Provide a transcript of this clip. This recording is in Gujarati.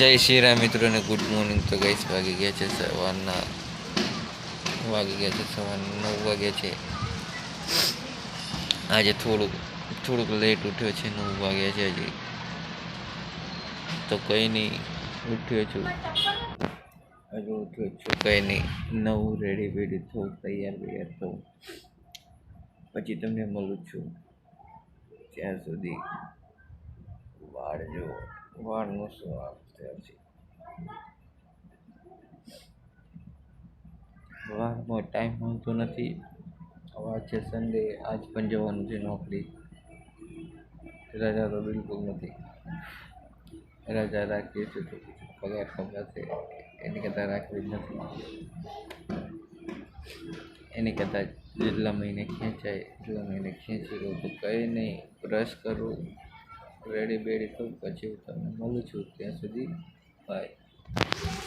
જય શ્રી રામ મિત્રોને ગુડ મોર્નિંગ. તો ગઈશ વાગી ગયા છે સવારના. વાગી ગયા છે સવારના નવ વાગ્યા છે. આજે થોડુંક થોડુંક લેટ ઉઠ્યો છે, નવ વાગ્યા છે હજી. તો કંઈ નહીં, ઉઠ્યો છું. હજુ ઉઠ્યો છું. કંઈ નહીં, નવું રેડી બેડી થવું, તૈયાર બૈયાર થવું. પછી તમને મળું છું. ત્યાં સુધી વાળ જો વાળનું શું આપશે હજી વારમાં ટાઈમ મળતો નથી આજ છે સન્ડે આજ પણ જવાનું છે નોકરી રજા તો બિલકુલ નથી રજા રાખીએ છીએ તો પગાર કમાશે એની કરતાં રાખવી જ નથી એની કરતાં જેટલા મહિને ખેંચાય એટલા મહિને ખેંચી લઉં તો કંઈ નહીં બ્રશ કરું રેડી બેડી થયું પછી તમને મળું છું ત્યાં સુધી બાય.